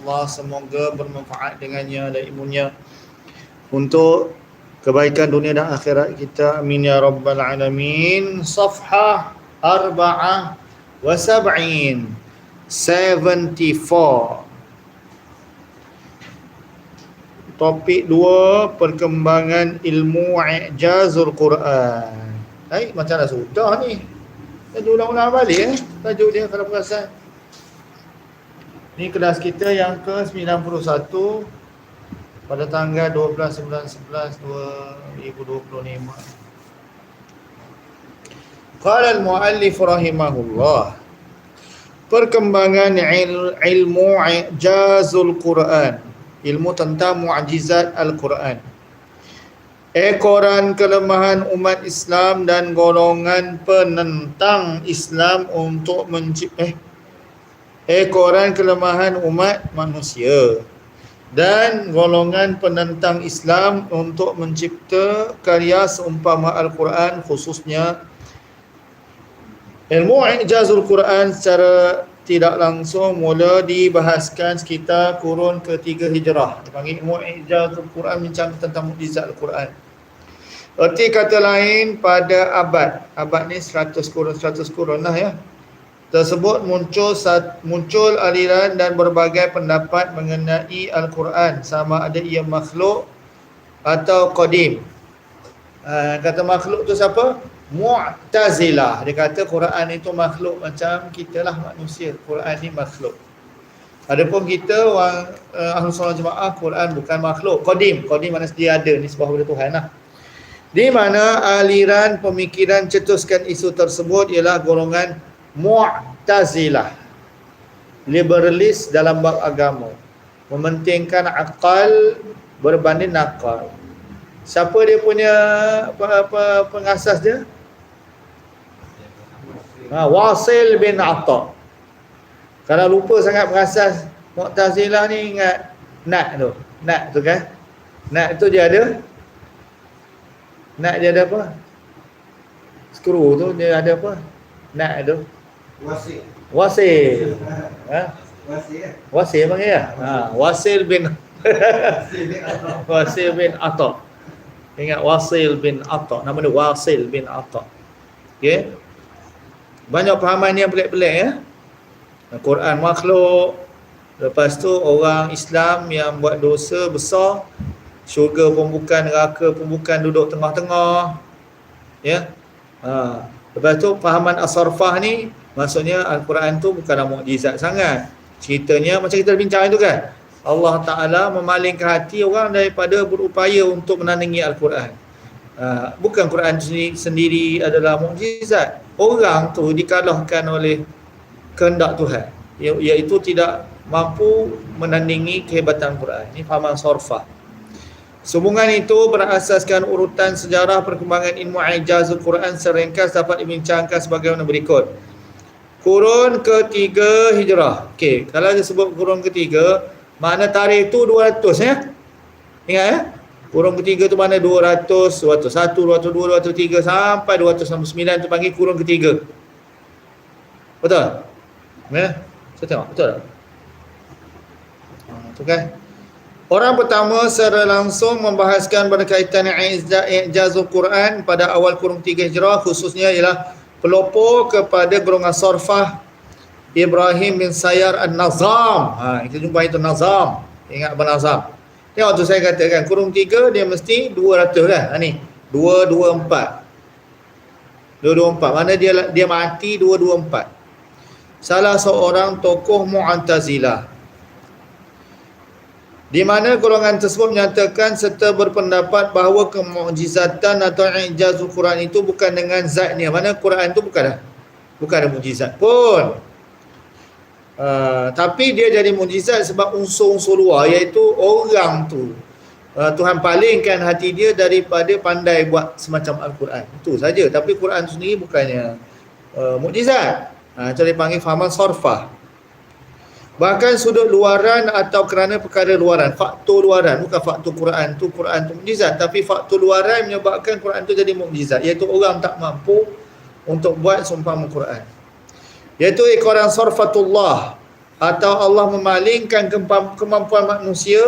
Allah semoga bermanfaat dengannya dan ilmunya untuk kebaikan dunia dan akhirat kita. Amin ya rabbal alamin. Safhah arba'ah wa sab'in. 74 topik 2 perkembangan ilmu i'jazul Quran. Hai macam dah sudah ni. Dah ulang-ulang balik eh. Tajuk dia kalau perasan ini kelas kita yang ke-91 pada tanggal 12 bulan 11 2025. Qala al-muallif rahimahullah perkembangan il, ilmu i'jazul Quran ilmu tentang mukjizat Al-Quran ekoran kelemahan umat Islam dan golongan penentang Islam untuk mencipta eh ekoran kelemahan umat manusia dan golongan penentang Islam untuk mencipta karya seumpama Al-Quran khususnya ilmu ijazul Quran secara tidak langsung mula dibahaskan sekitar kurun ketiga hijrah. Dipanggil ilmu ijazul Quran bincang tentang mukjizat Al-Quran. Erti kata lain pada abad abad ni 100 kurun 100 kurun lah ya tersebut muncul muncul aliran dan berbagai pendapat mengenai Al-Quran sama ada ia makhluk atau qadim. Uh, kata makhluk tu siapa? Mu'tazilah. Dia kata Quran itu makhluk macam kita lah manusia. Quran ni makhluk. Adapun kita orang uh, Ahlul Sunnah Jemaah Quran bukan makhluk. Qadim. Qadim mana dia ada ni sebab benda Tuhan lah. Di mana aliran pemikiran cetuskan isu tersebut ialah golongan Mu'tazilah liberalis dalam bab agama mementingkan akal berbanding nakal. Siapa dia punya apa, apa pengasas dia? Ha, Wasil bin Atta. Kalau lupa sangat pengasas Mu'tazilah ni ingat Nak tu Nak tu kan? Nak tu dia ada Nak dia ada apa? Skru tu dia ada apa? Nak tu Wasil. Wasil. Ha? Wasil. Wasil panggil ya? Ha, Wasil bin Wasil bin Atta. Ingat Wasil bin Atta. Nama dia Wasil bin Atta. Okey. Banyak pahaman yang pelik-pelik ya. Quran makhluk. Lepas tu orang Islam yang buat dosa besar, syurga pun bukan, neraka pun bukan duduk tengah-tengah. Ya. Ha. Lepas tu pahaman as-sarfah ni Maksudnya Al-Quran tu bukanlah mukjizat sangat. Ceritanya macam kita bincang itu kan. Allah Ta'ala memalingkan hati orang daripada berupaya untuk menandingi Al-Quran. Uh, bukan Quran sendiri, adalah mukjizat. Orang tu dikalahkan oleh kehendak Tuhan. Iaitu tidak mampu menandingi kehebatan Quran. Ini fahaman sorfah. Sambungan itu berasaskan urutan sejarah perkembangan ilmu ijaz Al-Quran seringkas dapat dibincangkan sebagaimana berikut. Kurun ketiga hijrah. Okey, kalau dia sebut kurun ketiga, makna tarikh tu 200 ya. Ingat ya? Kurun ketiga tu mana 200, 201, 202, 203 sampai 299 tu panggil kurun ketiga. Betul? Ya? Saya tengok, betul tak? Ha, tu kan? Orang pertama secara langsung membahaskan berkaitan i'jazul Quran pada awal kurun tiga hijrah khususnya ialah pelopor kepada golongan sorfah Ibrahim bin Sayyar An-Nazam. Ha, kita jumpa itu Nazam. Ingat Abang Nazam. Tengok tu saya katakan, kurung tiga dia mesti 200 lah. Ha, ni, 224. 224. Mana dia dia mati 224. Salah seorang tokoh Mu'antazilah di mana golongan tersebut menyatakan serta berpendapat bahawa kemukjizatan atau ijazul Quran itu bukan dengan zatnya. Mana Quran itu bukan. Bukan ada mukjizat pun. Uh, tapi dia jadi mukjizat sebab unsur-unsur luar iaitu orang tu uh, Tuhan palingkan hati dia daripada pandai buat semacam Al-Quran. Itu saja. Tapi Quran sendiri bukannya uh, mukjizat. Uh, itu dipanggil fahaman sorfah. Bahkan sudut luaran atau kerana perkara luaran, faktor luaran, bukan faktor Quran tu Quran tu mukjizat, tapi faktor luaran menyebabkan Quran tu jadi mukjizat, iaitu orang tak mampu untuk buat seumpama Quran. Iaitu ekoran sarfatullah. atau Allah memalingkan kemampuan manusia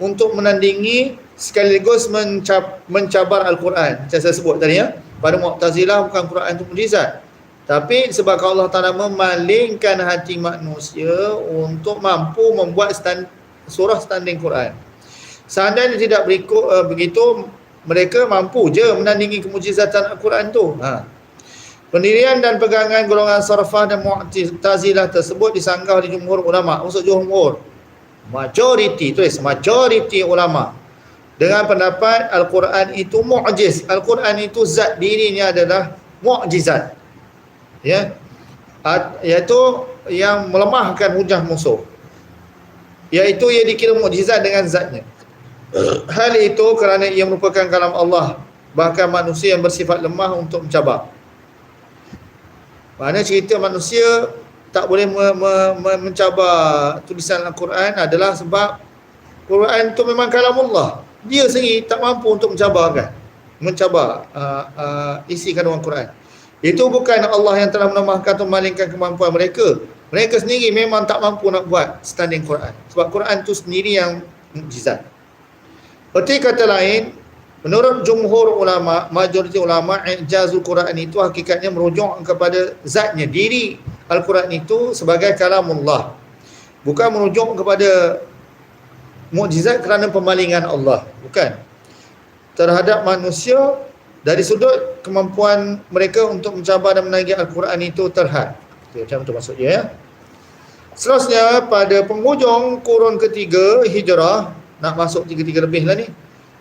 untuk menandingi sekaligus mencap, mencabar Al-Quran. Macam saya sebut tadi ya. Pada Mu'tazilah bukan Quran itu mujizat. Tapi sebab Allah Ta'ala memalingkan hati manusia untuk mampu membuat stand, surah standing Quran. Seandainya tidak berikut, uh, begitu, mereka mampu je menandingi kemujizatan Al-Quran tu. Ha. Pendirian dan pegangan golongan sarfah dan mu'tazilah tersebut disanggah di jumhur ulama. Maksud jumhur. Majoriti, tulis majoriti ulama. Dengan pendapat Al-Quran itu mu'jiz. Al-Quran itu zat dirinya adalah mu'jizat. Ya. Iaitu yang melemahkan hujah musuh. Iaitu ia dikira mu'jizat dengan zatnya. Hal itu kerana ia merupakan kalam Allah. Bahkan manusia yang bersifat lemah untuk mencabar. Mana cerita manusia tak boleh me, me, me, mencabar tulisan Al-Quran adalah sebab Quran itu memang kalam Allah. Dia sendiri tak mampu untuk mencabarkan. Mencabar uh, uh, isi kandungan Quran. Itu bukan Allah yang telah melemahkan atau memalingkan kemampuan mereka. Mereka sendiri memang tak mampu nak buat standing Quran. Sebab Quran itu sendiri yang mujizat. Seperti kata lain, Menurut jumhur ulama, majoriti ulama, ijazul Quran itu hakikatnya merujuk kepada zatnya, diri Al-Quran itu sebagai kalamullah. Bukan merujuk kepada mukjizat kerana pemalingan Allah. Bukan. Terhadap manusia, dari sudut kemampuan mereka untuk mencabar dan menagih Al-Quran itu terhad. Okay, macam tu maksudnya ya. Seterusnya, pada penghujung kurun ketiga hijrah, nak masuk tiga-tiga lebih lah ni,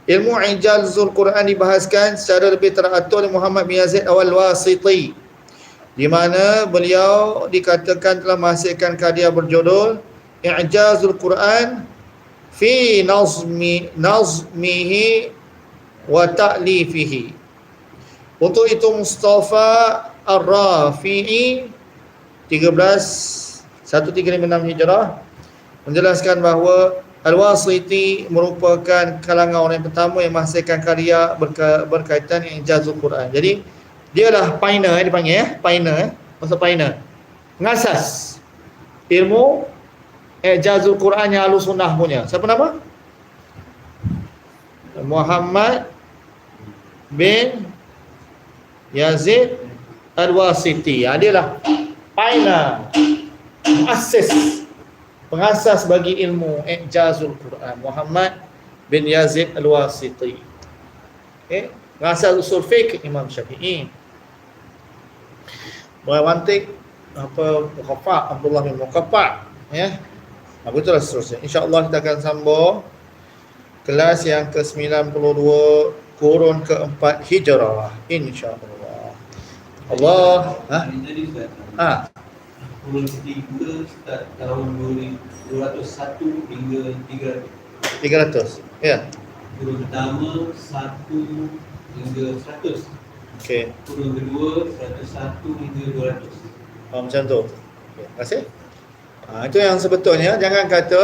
Ilmu Ijazul Quran dibahaskan secara lebih teratur oleh Muhammad bin Yazid Awal Wasiti di mana beliau dikatakan telah menghasilkan karya berjudul Ijazul Quran fi nazmi nazmihi wa ta'lifihi untuk itu Mustafa Ar-Rafi'i 13 1356 Hijrah menjelaskan bahawa Al-Wasiti merupakan kalangan orang yang pertama yang menghasilkan karya berka, berkaitan dengan ijazul Quran. Jadi dia lah pioneer eh, dipanggil ya, pioneer eh. Masa pioneer. Pengasas ilmu ijazul Quran yang alus sunnah punya. Siapa nama? Muhammad bin Yazid Al-Wasiti. Ya, dia lah pioneer. Muassis pengasas bagi ilmu Ijazul Quran Muhammad bin Yazid Al-Wasiti. Okay. Pengasas usul fiqh Imam Syafi'i. Wantik apa Muqaffa Abdullah bin Muqaffa ya. Apa itulah seterusnya. Insya-Allah kita akan sambung kelas yang ke-92 kurun keempat Hijrah. Insya-Allah. Allah, ha? Ha. kurun ketiga start tahun 201 hingga 300 300 ya. Kurun pertama 1 hingga 100 okey. Kurun kedua 101 hingga 200 oh, macam tu. Okay. terima kasih. Ha, itu yang sebetulnya jangan kata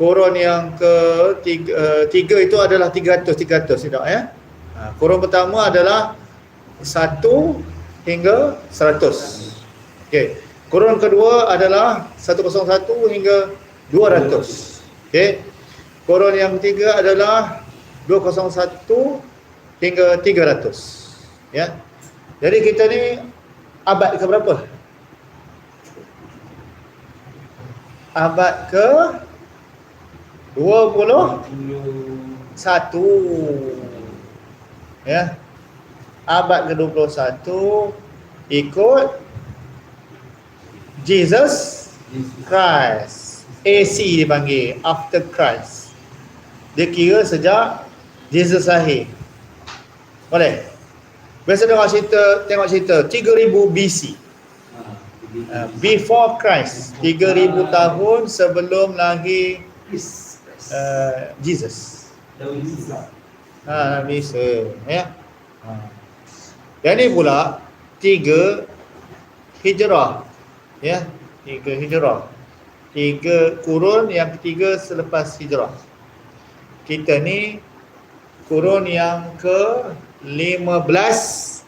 kurun yang ke tiga, uh, tiga itu adalah 300 300 tidak ya? Ha, kurun pertama adalah 1 hingga 100 okey Kurun kedua adalah 101 hingga 200. Okey. Kurun yang ketiga adalah 201 hingga 300. Ya. Jadi kita ni abad ke berapa? Abad ke 21. Ya. Abad ke 21 ikut Jesus Christ. AC dipanggil after Christ. Dia kira sejak Jesus lahir. Boleh? Biasa tengok cerita, tengok cerita 3000 BC. Uh, before Christ. 3000 tahun sebelum lahir uh, Jesus. Ha, Nabi Isa. Ya. Ha. Yang ni pula tiga hijrah ya. Tiga hijrah. Tiga kurun yang ketiga selepas hijrah. Kita ni kurun yang ke 15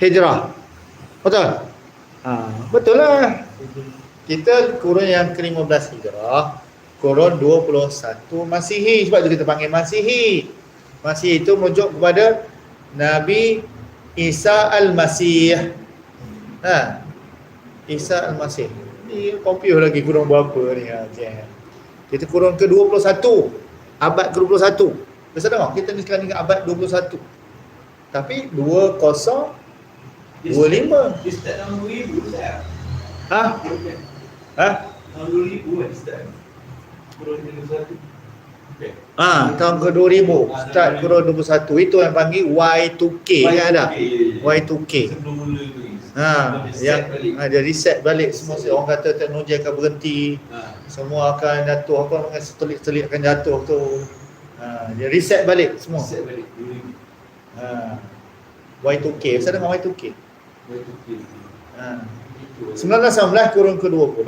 hijrah. Betul? Ha, betul lah. Kita kurun yang ke-15 Hijrah, kurun 21 Masihi. Sebab tu kita panggil Masihi. Masihi itu merujuk kepada Nabi Isa Al-Masih. Ha. Isa Al-Masih. Ni confuse lagi kurun berapa ni ha. Cik. Kita kurun ke-21. Abad ke-21. Bisa tengok kita ni sekarang ni abad 21. Tapi 20 Dia 25. start- Dia start tahun 2000 Ustaz. Ha? Ha? Tahun 2000 dia start. Kurun 21. Okay. Ha, tahun ke 2000 start kurun 21 itu yang panggil Y2K kan ada. Y2K. Sebelum mula tu. Ha, yang ha, dia reset balik semua orang kata teknologi akan berhenti, Ha. semua akan jatuh apa namanya setelik-setelik akan jatuh tu. Ha, dia reset balik semua. Set balik 2000. Ha. Y2K, pasal dengan Y2K. Y2K. Ha. Itu. 1919 kurun ke 20.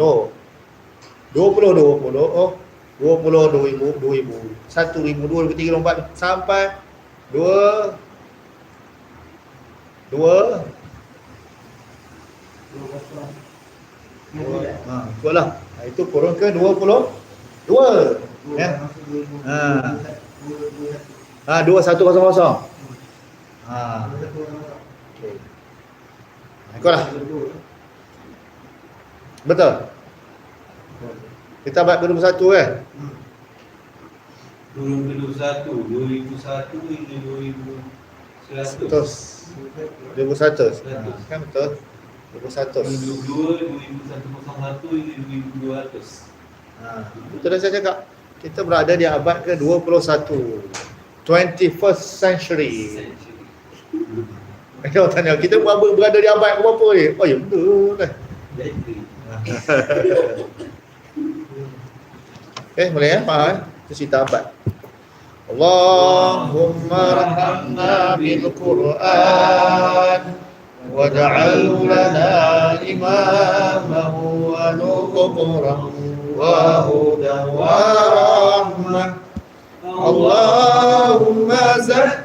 20 20 oh 20 2000 2000 1000 2003 2004 sampai 2 2 ha itulah ha, itu kurun ke 20 2 ya. Ha. Ha 2100 ha. Okey. Ikutlah. Betul kita abad 21 kan Kurun ke-21, 2001 hingga 2100. Terus 2100 ha, kan betul? 2100 2022, 2101 hingga 2200. ha, betul dah saya cakap. Kita berada di abad ke 21 21st century. Kalau tanya kita berada, di abad ke berapa ni? Oh ya betul kan. Jadi, Eh boleh ya? Faham eh? Itu cerita abad. Allahumma rahamna bil Quran waj'alhu lana imaman wa nuqran wa hudan wa rahmah. Allahumma zakki